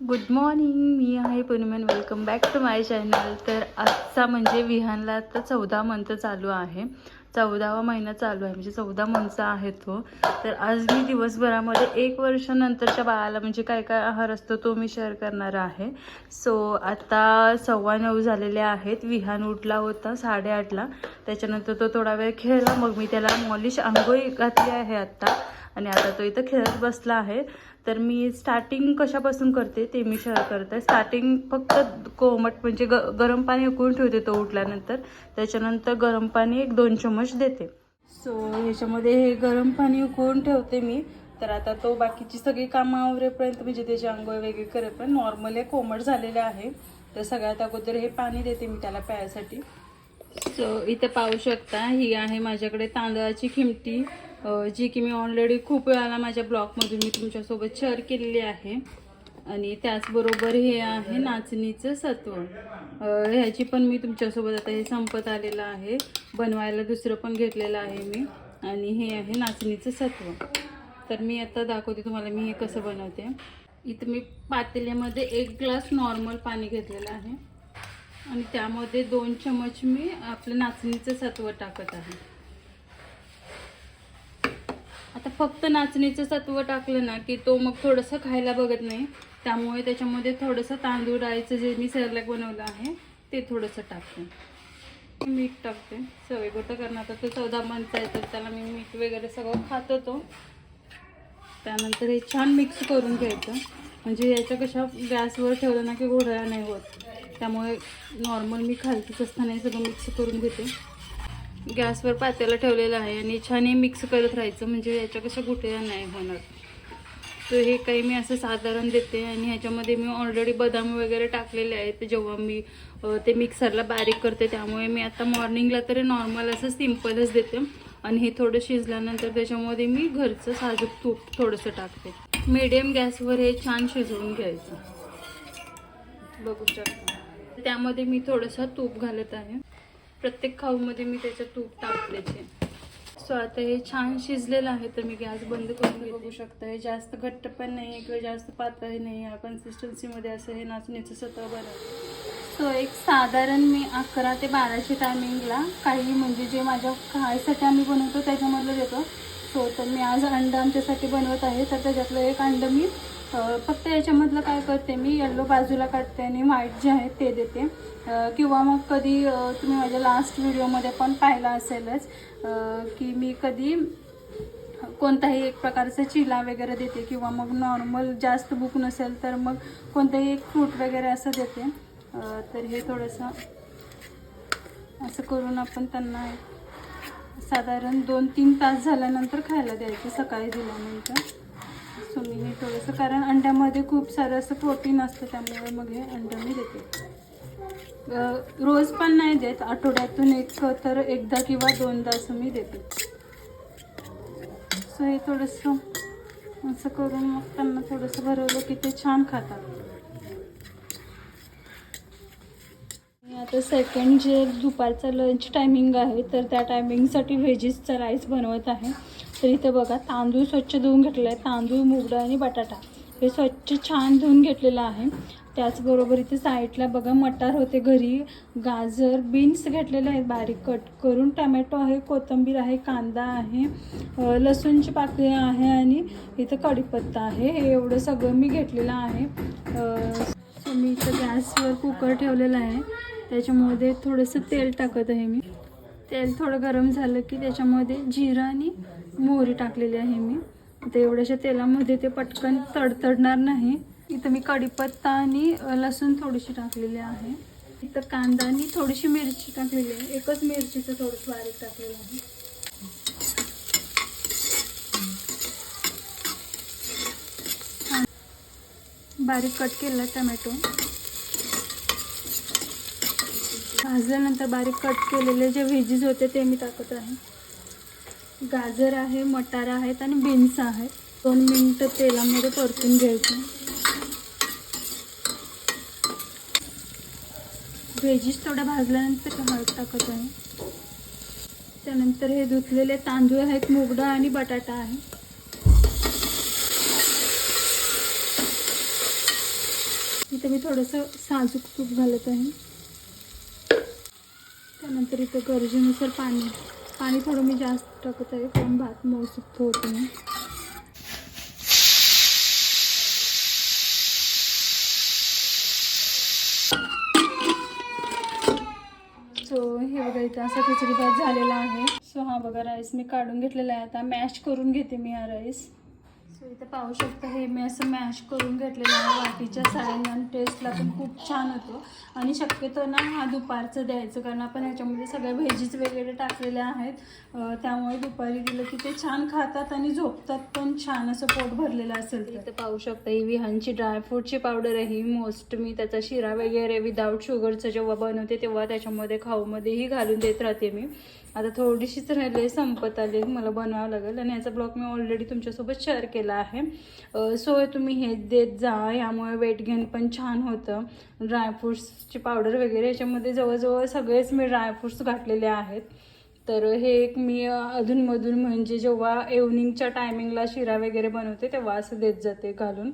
Good morning मी आहे पूर्णिमन welcome back to my channel तर आजचा म्हणजे विहानला आता चौदा मंथ चालू आहे. चौदावा महिना चालू आहे. म्हणजे चौदा मंथचा आहे तो. तर आज मी दिवसभरामध्ये एक वर्षानंतरच्या बाळाला म्हणजे काय काय आहार असतो तो मी शेअर करणार आहे. सो आता सव्वा नऊ झालेले आहेत. विहान उठला होता साडेआठला. त्याच्यानंतर तो थोडा वेळ खेळला. मग मी त्याला मॉलिश आंघोळी घातली आहे आत्ता आणि आता तो इथं खेळत बसला आहे. तर मी स्टार्टिंग कशापासून करते ते मी शेअर करते. स्टार्टिंग फक्त कोमट म्हणजे ग गरम पाणी उकळून ठेवते तो उठल्यानंतर. त्याच्यानंतर गरम पाणी एक दोन चमच देते. सो ह्याच्यामध्ये हे गरम पाणी उकळून ठेवते मी. तर आता तो बाकीची सगळी कामं आवरेपर्यंत म्हणजे त्याची आंघोळ वगैरे करेपर्यंत नॉर्मली कोमट झालेलं आहे. तर सगळ्यात अगोदर हे पाणी देते मी त्याला प्यायसाठी. सो इथे पाहू शकता ही आहे माझ्याकडे तांदळाची खिमटी. जी की मी ऑलरेडी खूप वेळाला माझ्या ब्लॉगमधून मी तुमच्यासोबत शेअर केलेली आहे. आणि त्याचबरोबर हे आहे नाचणीचं सत्व. ह्याची पण मी तुमच्यासोबत आता हे संपत आलेलं आहे. बनवायला दुसरं पण घेतलेलं आहे मी. आणि हे आहे नाचणीचं सत्व. तर मी आता दाखवते तुम्हाला मी हे कसं बनवते. इथं मी पातेल्यामध्ये एक ग्लास नॉर्मल पाणी घेतलेलं आहे. आणि त्यामध्ये दोन चमच मी आपलं नाचणीचं सत्व टाकत आहे. आता फक्त नाचणीचं सत्व टाकलं ना की तो मग थोडंसं खायला बघत नाही. त्यामुळे त्याच्यामध्ये थोडंसं तांदूळ डाळीचं जे मी सरलॅक बनवलं आहे ते थोडंसं टाकते. मीठ टाकते. सवय गोटं कारण आता तो चौदा मंथचा आहे तर त्याला मी मीठ वगैरे सगळं खात होतो. त्यानंतर हे छान मिक्स करून घ्यायचं. म्हणजे याच्या कशा गॅसवर ठेवलं ना की घोडाळा नाही होत. त्यामुळे नॉर्मल मी खालतीच असताना हे सगळं मिक्स करून घेते. गॅसवर पात्याला ठेवलेलं आहे आणि छान हे मिक्स करत राहायचं म्हणजे याच्या कशा गुठळ्या नाही होणार. तर हे काही मी असं साधारण देते आणि ह्याच्यामध्ये मी ऑलरेडी बदाम वगैरे टाकलेले आहेत. जेव्हा मी ते मिक्सरला बारीक करते त्यामुळे मी आता मॉर्निंगला तरी नॉर्मल असं सिम्पलच देते. आणि हे थोडं शिजल्यानंतर त्याच्यामध्ये मी घरचं साजूक तूप थोडंसं टाकते. मीडियम गॅसवर हे छान शिजवून घ्यायचं. बघू शकता. त्यामध्ये मी थोडंसं तूप घालत आहे. प्रत्येक खाऊमध्ये मी त्याच्यात तूप टाकल्याचे सो आता हे छान शिजलेलं आहे तर मी गॅस बंद करून. बघू शकता हे जास्त घट्ट पण नाही किंवा जास्त पातळ नाही या कन्सिस्टन्सीमध्ये असं हे नाचणीचं सत्व बनवतं सो एक साधारण मी अकरा ते बाराच्या टायमिंगला काही म्हणजे जे माझ्या खायसाठी आम्ही बनवतो त्याच्यामधलं देतो. सो तर मी आज अंड आमच्यासाठी बनवत आहे तर त्याच्यातलं एक अंड मी फक्त याच्यामधलं काय करते मी येल्लो बाजूला काढते आणि व्हाईट जे आहे ते देते. किंवा मग कधी तुम्ही माझ्या लास्ट व्हिडिओमध्ये पण पाहिला असेलच की मी कधी कोणताही एक प्रकारचा चिला वगैरे देते किंवा मग नॉर्मल जास्त भूक नसेल तर मग कोणतंही एक फ्रूट वगैरे असं देते. तर हे थोडंसं असं करून आपण त्यांना साधारण दोन तीन तास झाल्यानंतर खायला द्यायचं सकाळी दिल्यानंतर. सो मी हे थोडंसं कारण अंड्यामध्ये खूप सारं असं प्रोटीन असतं त्यामुळे मग हे अंडं मी देते. रोज पण नाही देत आठवड्यातून एक तर एकदा किंवा दोनदा असं मी देते. सो हे थोडंसं असं करून मग त्यांना थोडंसं भरवलं की ते छान खातात. मी आता सेकंड जे दुपारचा लंच टायमिंग आहे तर त्या टायमिंगसाठी व्हेजीसचा राईस बनवत आहे. तर इथं बघा तांदूळ स्वच्छ धुवून घेतलेला आहे तांदूळ मुगडा आणि बटाटा हे स्वच्छ छान धुवून घेतलेलं आहे. त्याचबरोबर इथे साईडला बघा मटार होते घरी. गाजर बीन्स घेतलेले आहेत बारीक कट करून. टमॅटो आहे कोथिंबीर आहे कांदा आहे लसूणची पाकळी आहे आणि इथं कढीपत्ता आहे. हे एवढं सगळं मी घेतलेलं आहे. सो मी इथं गॅसवर कुकर ठेवलेलं आहे. त्याच्यामध्ये थोडंसं तेल टाकत आहे मी. तेल थोडं गरम झालं की त्याच्यामध्ये जिरं आणि मोहरी टाकलेली आहे मी. आता एवढ्याशा तेलामध्ये ते पटकन तडतडणार नाही. इथं मी कढीपत्ता आणि लसूण थोडीशी टाकलेली आहे. इथं कांदा आणि थोडीशी मिरची टाकलेली आहे. एकच मिरचीचं थोडंसं बारीक टाकलेलं आहे. बारीक कट केला टमॅटो. भाजल्यानंतर बारीक कट केलेले जे व्हेजीज होते ते मी टाकत आहे. गाजर आहे मटार आहेत आणि बीन्स आहेत. दोन मिनटं तेलामध्ये परतून घ्यायचं. व्हेजीस थोड्या भाजल्यानंतर हळद टाकत आहे. त्यानंतर हे धुतलेले तांदूळ आहेत मुगडा आणि बटाटा आहे. इथं मी थोडंसं साजूक तूप घालत आहे. त्यानंतर इथं गरजेनुसार पाणी पाणी थोडं मी जास्त टाकत आहे. कारण भात मौसूक होत नाही. सो हे बघा इथं असा खिचडी भात झालेला आहे. सो हा बघा राईस मी काढून घेतलेला आहे. आता मॅश करून घेते मी हा राईस इथं पाहू शकता हे मी असं मॅश करून घेतलेलं आहे. वाटीच्या साड्यांना आणि टेस्टला पण खूप छान होतो. आणि शक्यतो ना हा दुपारचं द्यायचं. कारण आपण ह्याच्यामध्ये सगळ्या व्हेजीज वगैरे टाकलेल्या आहेत. त्यामुळे दुपारी दिलं की ते छान खातात आणि झोपतात पण छान असं पोट भरलेलं असेल तर. इथं पाहू शकता ही विहानची ड्रायफ्रूटची पावडर आहे. ही मोस्ट मी त्याचा शिरा वगैरे विदाऊट शुगरचं जेव्हा बनवते तेव्हा त्याच्यामध्ये खाऊमध्येही घालून देत राहते मी. आता थोडीशीच राहिले संपत आली मला बनवावं लागेल. आणि याचा ब्लॉग मी ऑलरेडी तुमच्यासोबत शेअर केला आहे. सो तुम्ही हे देत जा यामुळे वेट गेन पण छान होतं. ड्रायफ्रूट्सची पावडर वगैरे याच्यामध्ये जवळजवळ सगळेच मी ड्रायफ्रूट्स घातलेले आहेत. तर हे एक मी अधूनमधून म्हणजे जेव्हा इव्हनिंगच्या टायमिंगला शिरा वगैरे बनवते तेव्हा असं देत जाते घालून.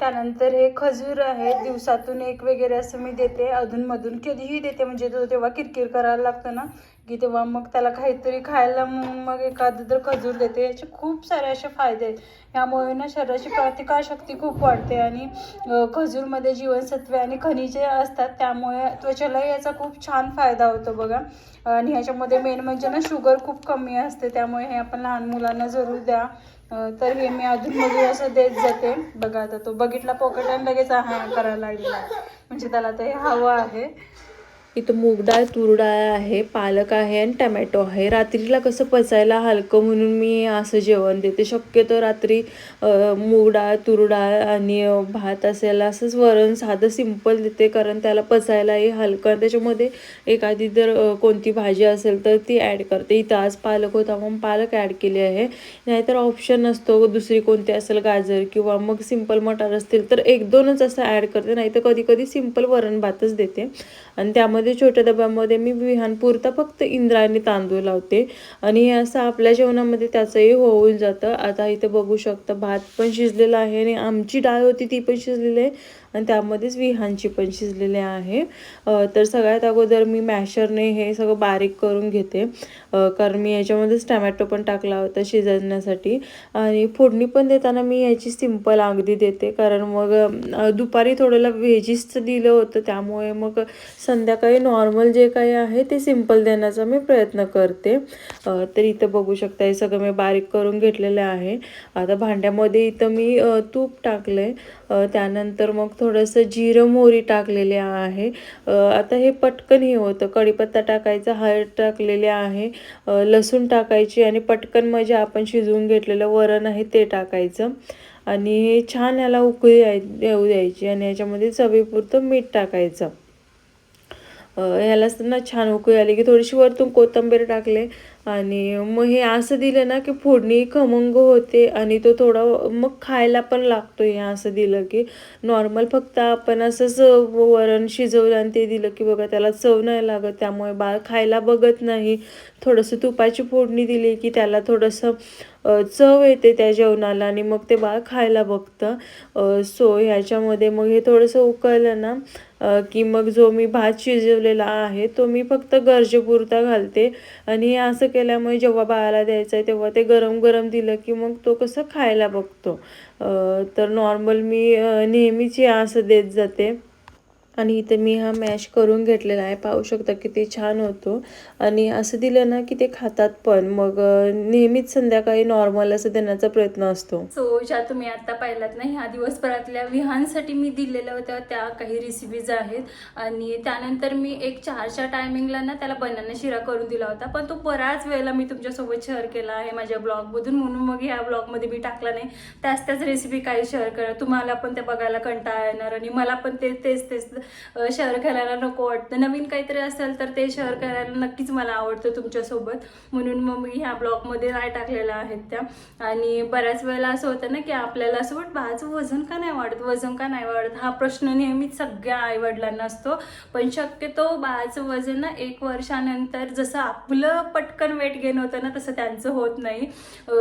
त्यानंतर हे खजूर आहे दिवसातून एक वगैरे असं मी देते अधूनमधून कधीही देते. म्हणजे तो तेव्हा किरकिर करायला लागतं ना की तेव्हा मग त्याला काहीतरी खायला मग एखादं तर खजूर देते याचे खूप सारे असे फायदे आहेत. यामुळे ना शरीराची प्रतिकारशक्ती खूप वाढते आणि खजूरमध्ये जीवनसत्वे आणि खनिजे असतात. त्यामुळे त्वचेलाही याचा खूप छान फायदा होतो बघा. आणि ह्याच्यामध्ये मेन म्हणजे ना शुगर खूप कमी असते. त्यामुळे हे आपण लहान मुलांना जरूर द्या. तर हे मी अधूनमधून असं देत जाते बघा आता तो बघितला पॉकेट आणि लगेच हा करायला लागलेला आहे. म्हणजे त्याला ते हवं आहे इथं मूग डाळ तूर डाळ आहे पालक आहे आणि टमॅटो आहे. रात्रीला कसं पचायला हलकं म्हणून मी असं जेवण देते. शक्यतो रात्री मूग डाळ तूर डाळ आणि भात असेल असंच वरण साधं सिंपल देते कारण त्याला पचायलाही हलकं आणि त्याच्यामध्ये एखादी जर कोणती भाजी असेल तर ती ॲड करते. इथं आज पालक होता मग पालक ॲड केली आहे. नाहीतर ऑप्शन असतो दुसरी कोणती असेल गाजर किंवा मग सिंपल मटार असतील तर एक दोनच असं ॲड करते. नाहीतर कधी कधी सिंपल वरण भातच देते. आणि त्यामध्ये छोट्या डब्यामध्ये मी विहानपुरता फक्त इंद्रायणी तांदूळ लावते. आणि हे असं आपल्या जेवणामध्ये त्याचंही होऊन जातं. आता इथं बघू शकता भात पण शिजलेला आहे आणि आमची डाळ होती ती पण शिजलेली आहे. आणि त्यामध्येच विहांची पण शिजलेली आहे. तर सगळ्यात अगोदर मी मॅशरने हे सगळं बारीक करून घेते. कारण मी याच्यामध्येच टमॅटो पण टाकला होता शिजवण्यासाठी. आणि फोडणी पण देताना मी याची सिंपल अगदी देते. कारण मग दुपारी थोडंला व्हेजीसचं दिलं होतं. त्यामुळे मग संध्याकाळी नॉर्मल जे काही आहे ते सिंपल देण्याचा मी प्रयत्न करते. तर इथं बघू शकता हे सगळं मी बारीक करून घेतलेलं आहे. आता भांड्यामध्ये इथं मी तूप तूप टाकले त्यानंतर मग थोडंसं जिरं मोहरी टाकलेले आहे. आता हे पटकन हे होतं. कढीपत्ता टाकायचा हळद टाकलेले आहे. लसूण टाकायची आणि पटकन म्हणजे आपण शिजवून घेतलेलं वरण आहे ते टाकायचं. आणि हे छान याला उकळी येऊ द्यायची आणि याच्यामध्ये चवीपुरतं मीठ टाकायचं. ह्यालाच ह्याला ना छान उकळी आली की थोडीशी वरतून कोथिंबीर टाकले. आणि मग हे असं दिलं ना की फोडणी खमंग होते आणि तो थोडा मग खायला पण लागतो हे असं दिलं की नॉर्मल फक्त आपण असंच वरण शिजवलं आणि ते दिलं की बघा त्याला चव नाही लागत त्यामुळे बाळ खायला बघत नाही. थोडंसं तुपाची फोडणी दिली की त्याला थोडंसं चव येते त्या जेवणाला आणि मग ते बाळ खायला बघतं. सो ह्याच्यामध्ये मग हे थोडंसं उकळलं ना की मग जो मी भात शिजवलेला आहे तो मी फक्त गरजेपुरता घालते. आणि हे असं केल्यामुळे जेव्हा बाळाला द्यायचं आहे तेव्हा ते गरम गरम दिलं की मग तो कसं खायला बघतो. तर नॉर्मल मी नेहमीची नेहमीच असं देत जाते. आणि इथे मी हा मॅश करून घेतलेला आहे. पाहू शकता किती छान होतो. आणि असं दिलं ना की ते खातात पण. मग नेहमीच संध्याकाळी नॉर्मल असं देण्याचा प्रयत्न असतो. सो ज्या तुम्ही आता पाहिलात ना ह्या दिवसभरातल्या विहानसाठी मी दिलेल्या होत्या त्या काही रेसिपीज आहेत. आणि त्यानंतर मी एक चारच्या टायमिंगला ना त्याला बनाना शिरा करून दिला होता. पण तो बऱ्याच वेळेला मी तुमच्यासोबत शेअर केला आहे माझ्या ब्लॉगमधून म्हणून मग ह्या ब्लॉगमध्ये मी टाकला नाही. त्याच त्याच रेसिपी काही शेअर करा. तुम्हाला पण ते बघायला कंटाळा येणार आणि मला पण ते तेच तेच शेअर करायला नको वाटतं. नवीन काहीतरी असेल तर ते शेअर करायला नक्कीच मला आवडतं तुमच्यासोबत. म्हणून मग मी ह्या ब्लॉगमध्ये नाही टाकलेल्या आहेत त्या. आणि बऱ्याच वेळेला असं होतं ना की आपल्याला असं वाटतं बाळाचं वजन का नाही वाढत? वजन का नाही वाढत? हा प्रश्न नेहमीच सगळ्या आईवडिलांना असतो. पण शक्यतो बाळाचं वजन ना एक वर्षानंतर जसं आपलं पटकन वेट गेन होतं ना तसं त्यांचं होत नाही.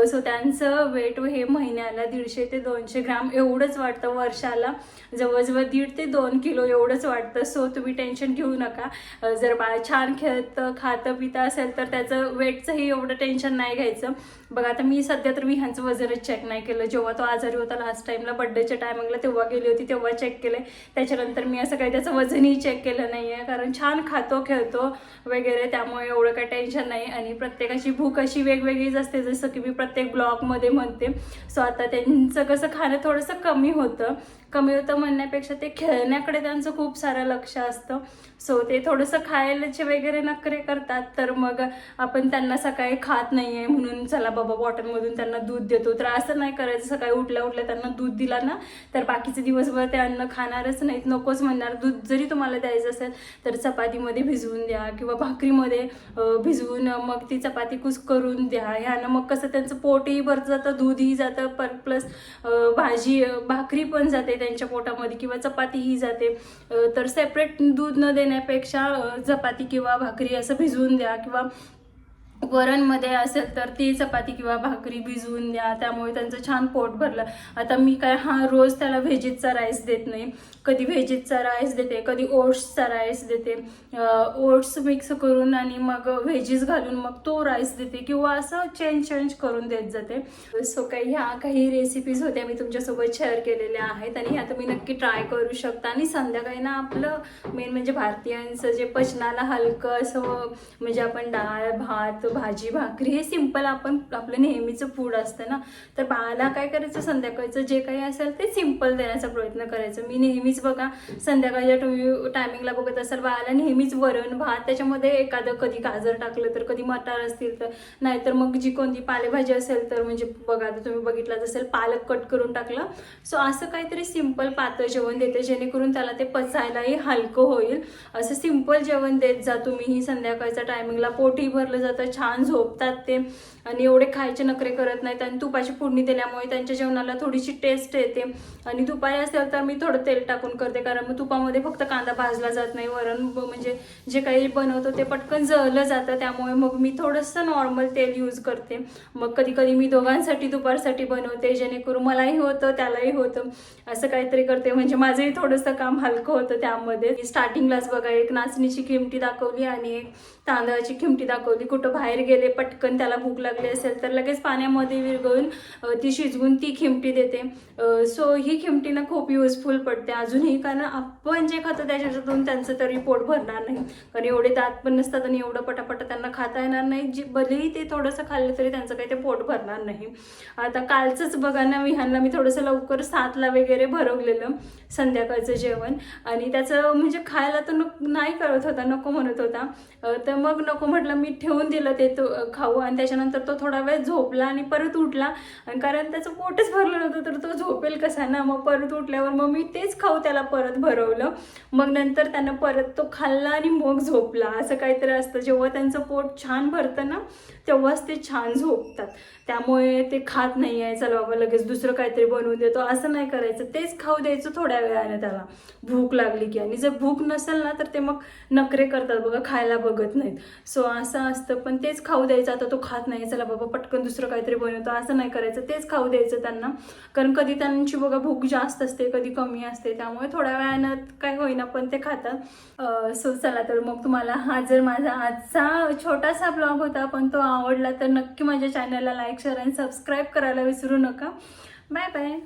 सो त्यांचं वेट हे महिन्याला दीडशे ते दोनशे ग्राम एवढंच वाटतं वर्षाला. जवळजवळ दीड ते दोन किलो एवढं एवढंच वाटतं. सो तुम्ही टेन्शन घेऊ नका. जर बाळ छान खेळतं खातं पितं असेल तर त्याचं वेटचंही एवढं टेन्शन नाही घ्यायचं. बघा आता मी सध्या तर मी ह्यांचं वजनच चेक नाही केलं. जेव्हा तो आजारी होता लास्ट टाईमला बड्डेच्या टायमिंगला तेव्हा गेली होती तेव्हा चेक केलं. त्याच्यानंतर मी असं काही त्याचं वजनही चेक केलं नाही आहे कारण छान खातो खेळतो वगैरे त्यामुळे एवढं काही टेन्शन नाही. आणि प्रत्येकाची भूक अशी वेगवेगळीच असते जसं की मी प्रत्येक ब्लॉगमध्ये म्हणते. सो आता त्यांचं कसं खाणं थोडंसं कमी होतं. कमी होतं म्हणण्यापेक्षा ते खेळण्याकडे त्यांचं खूप सारं लक्ष असतं. सो ते थोडंसं खायलाचे वगैरे नखरे करतात तर मग आपण त्यांना सकाळी खात नाही आहे म्हणून चला बाबा बॉटलमधून त्यांना दूध देतो. तर असं नाही करायचं सकाळी उठल्या उठल्या त्यांना दूध दिला ना तर बाकीचे दिवसभर ते अन्न खाणारच नाहीत. नकोच म्हणणार दूध जरी तुम्हाला द्यायचं असेल तर चपातीमध्ये भिजवून द्या किंवा भाकरीमध्ये भिजवून मग ती चपाती कुस करून द्या. ह्यानं मग कसं त्यांचं पोटही भरत जातं दूधही जातं पर प्लस भाजी भाकरी पण जाते त्यांच्या पोटामध्ये किंवा चपातीही जाते. तर सेपरेट दूध न देण्यापेक्षा चपाती किंवा भाकरी असं भिजवून द्या किंवा वरणमध्ये असेल तर ती चपाती किंवा भाकरी भिजवून द्या त्यामुळे त्यांचं छान पोट भरलं. आता मी काय हा रोज त्याला व्हेजीजचा राईस देत नाही. कधी व्हेजीजचा राईस देते कधी ओट्सचा राईस देते. ओट्स मिक्स करून आणि मग व्हेजीस घालून मग तो राईस देते किंवा असं चेंज चेंज करून देत जाते. सो काही ह्या काही रेसिपीज होत्या मी तुमच्यासोबत शेअर केलेल्या आहेत आणि ह्या तुम्ही नक्की ट्राय करू शकता. आणि संध्याकाळी ना आपलं मेन म्हणजे भारतीयांचं जे पचनाला हलकं असं म्हणजे आपण डाळ भात भाजी भाकरी हे सिंपल आपण आपलं नेहमीचं फूड असतं ना. तर बाळाला काय करायचं? संध्याकाळचं जे काही असेल ते सिंपल देण्याचा प्रयत्न करायचा. मी नेहमीच बघा संध्याकाळच्या तुम्ही टायमिंगला बघत असाल बाळाला नेहमीच वरण भात त्याच्यामध्ये एखादं कधी गाजर टाकलं तर कधी मटार असतील तर नाहीतर मग जी कोणती पालेभाजी असेल तर म्हणजे बघा आता तुम्ही बघितलं असेल पालक कट करून टाकलं. सो असं काहीतरी सिंपल पातळ जेवण देते जेणेकरून त्याला ते पचायलाही हलकं होईल. असं सिंपल जेवण देत जा तुम्ही. ही संध्याकाळच्या टायमिंगला पोटही भरलं जातं छान झोपतात ते. आणि एवढे खायचे नखरे करत नाहीत आणि तुपाची फोडणी दिल्यामुळे त्यांच्या जेवणाला थोडीशी टेस्ट येते. आणि दुपारी असेल तर मी थोडं तेल टाकून करते कारण मग तुपामध्ये फक्त कांदा भाजला जात नाही. वरण म्हणजे जे काही बनवतो ते पटकन जळलं जातं. त्यामुळे मग मी थोडंसं नॉर्मल तेल यूज करते. मग कधी कधी मी दोघांसाठी दुपारसाठी बनवते जेणेकरून मलाही होतं त्यालाही होतं. असं काहीतरी करते. म्हणजे माझंही थोडंसं काम हलकं होतं त्यामध्ये. स्टार्टिंगलाच बघा एक नाचणीची किमटी दाखवली आणि एक तांदळाची किमती दाखवली. कुठं बाहेर गेले पटकन त्याला भूक लागली असेल तर लगेच पाण्यामध्ये विरघळून ती शिजवून ती खिमटी देते. सो ही खिमटी ना खूप युजफुल पडते अजूनही कारण आपण जे खातो त्याच्यातून त्यांचं तरी पोट भरणार नाही. कारण एवढे दात पण नसतात आणि एवढं पटापट त्यांना खाता येणार नाही. जी भलेही ते थोडंसं खाल्लं तरी त्यांचं काही ते पोट भरणार नाही. आता कालचंच बघा ना विहानला मी थोडंसं लवकर सातला वगैरे भरवलेलं संध्याकाळचं जेवण. आणि त्याचं म्हणजे खायला तर नक नाही करत होता नको म्हणत होता. तर मग नको म्हटलं मी ठेवून दिलं ते तो खाऊ. आणि त्याच्यानंतर तो थोडा वेळ झोपला आणि परत उठला. आणि कारण त्याचं पोटच भरलं नव्हतं तर तो झोपेल कसा ना मग परत उठल्यावर मग मी तेच खाऊ त्याला परत भरवलं. मग नंतर त्यानं परत तो खाल्ला आणि मग झोपला. असं काहीतरी असतं. जेव्हा त्यांचं पोट छान भरतं ना तेव्हाच ते छान झोपतात. त्यामुळे ते खात नाही आहे. चला बाबा लगेच दुसरं काहीतरी बनवून देतो. असं नाही करायचं. तेच खाऊ द्यायचं थोड्या वेळाने त्याला. भूक लागली की. आणि जर भूक नसेल ना तर ते मग नखरे करतात. बघा खायला बघत नाहीत. सो असं असतं. पण तेच खाऊ द्यायचं. आता तो खात नाही. चला बाबा पटकन दुसरं काहीतरी बनवतो असं नाही करायचं तेच खाऊ द्यायचं त्यांना. कारण कधी त्यांची बघा भूक जास्त असते कधी कमी असते त्यामुळे थोड्या वेळानं काय होईना पण ते खातात. सो चला तर मग तुम्हाला हा जर माझा आजचा छोटासा ब्लॉग होता पण तो आवडला तर नक्की माझ्या चॅनलला लाईक शेअर आणि सबस्क्राईब करायला विसरू नका. Bye bye